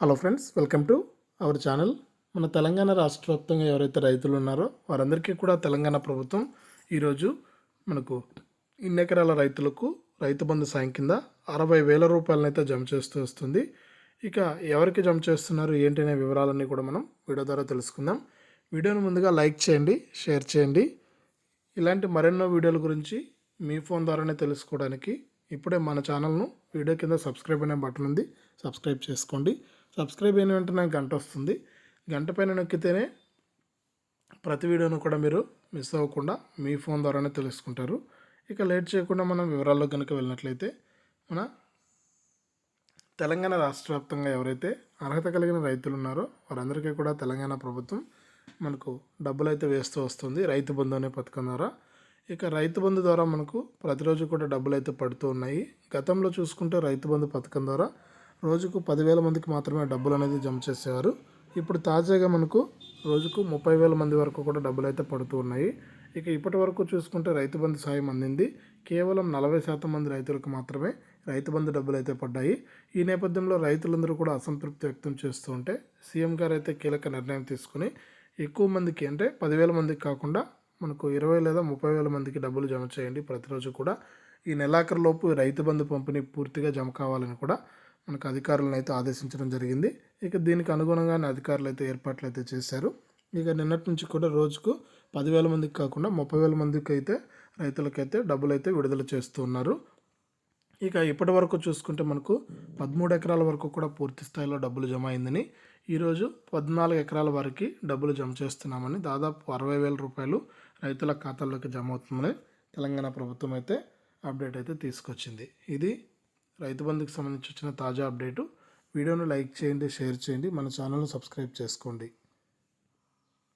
Hello friends welcome to our channel. మన తెలంగాణ రాష్ట్ర వ్యాప్తంగా ఎవరైతే రైతులు ఉన్నారో వారందరికీ కూడా తెలంగాణ ప్రభుత్వం ఈరోజు మనకు ఇన్ని ఎకరాల రైతులకు రైతు బంధు సాయం కింద అరవై వేల రూపాయలనైతే జమ చేస్తూ వస్తుంది. ఇక ఎవరికి జమ చేస్తున్నారు ఏంటనే వివరాలన్నీ కూడా మనం వీడియో ద్వారా తెలుసుకుందాం. వీడియోను ముందుగా లైక్ చేయండి షేర్ చేయండి. ఇలాంటి మరెన్నో వీడియోల గురించి మీ ఫోన్ ద్వారానే తెలుసుకోవడానికి ఇప్పుడే మన ఛానల్ను వీడియో కింద సబ్స్క్రైబ్ అనే బటన్ ఉంది సబ్స్క్రైబ్ చేసుకోండి. సబ్స్క్రైబ్ అయిన వెంటనే గంట వస్తుంది. గంట పైన నొక్కితేనే ప్రతి వీడియోను కూడా మీరు మిస్ అవ్వకుండా మీ ఫోన్ ద్వారానే తెలుసుకుంటారు. ఇక లేట్ చేయకుండా మనం వివరాల్లో కనుక వెళ్ళినట్లయితే మన తెలంగాణ రాష్ట్ర వ్యాప్తంగా ఎవరైతే అర్హత కలిగిన రైతులు ఉన్నారో వారందరికీ కూడా తెలంగాణ ప్రభుత్వం మనకు డబ్బులు అయితే వేస్తూ వస్తుంది. రైతు బంధు అనే పథకం ద్వారా. ఇక రైతు బంధు ద్వారా మనకు ప్రతిరోజు కూడా డబ్బులు అయితే పడుతూ ఉన్నాయి. గతంలో చూసుకుంటే రైతు బంధు పథకం ద్వారా రోజుకు పదివేల మందికి మాత్రమే డబ్బులు అనేది జమ చేసేవారు. ఇప్పుడు తాజాగా మనకు రోజుకు ముప్పై వేల మంది వరకు కూడా డబ్బులు అయితే పడుతూ ఉన్నాయి. ఇక ఇప్పటి వరకు చూసుకుంటే రైతు బంధు సాయం అందింది. కేవలం నలభై శాతం మంది రైతులకు మాత్రమే రైతు బంధు డబ్బులు అయితే పడ్డాయి. ఈ నేపథ్యంలో రైతులందరూ కూడా అసంతృప్తి వ్యక్తం చేస్తూ ఉంటే సీఎం గారు అయితే కీలక నిర్ణయం తీసుకుని ఎక్కువ మందికి అంటే పదివేల మందికి కాకుండా మనకు ఇరవై లేదా ముప్పై వేల మందికి డబ్బులు జమ చేయండి ప్రతిరోజు కూడా. ఈ నెలాఖరులోపు రైతు బంధు పంపిణీ పూర్తిగా జమ కావాలని కూడా మనకు అధికారులను అయితే ఆదేశించడం జరిగింది. ఇక దీనికి అనుగుణంగానే అధికారులు అయితే ఏర్పాట్లు అయితే చేశారు. ఇక నిన్నటి నుంచి కూడా రోజుకు పదివేల మందికి కాకుండా ముప్పై వేల మందికి అయితే రైతులకైతే డబ్బులు అయితే విడుదల చేస్తూ ఉన్నారు. ఇక ఇప్పటి వరకు చూసుకుంటే మనకు పదమూడు ఎకరాల వరకు కూడా పూర్తి స్థాయిలో డబ్బులు జమ అయిందని ఈరోజు పద్నాలుగు ఎకరాల వరకు డబ్బులు జమ చేస్తున్నామని దాదాపు అరవై వేల రూపాయలు రైతుల ఖాతాల్లోకి జమ అవుతుందని తెలంగాణ ప్రభుత్వం అయితే అప్డేట్ అయితే తీసుకొచ్చింది. ఇది రైతు బంధుకి సంబంధించి వచ్చిన తాజా అప్డేటు. వీడియోను లైక్ చేయండి షేర్ చేయండి. మన ఛానల్ను సబ్స్క్రైబ్ చేసుకోండి.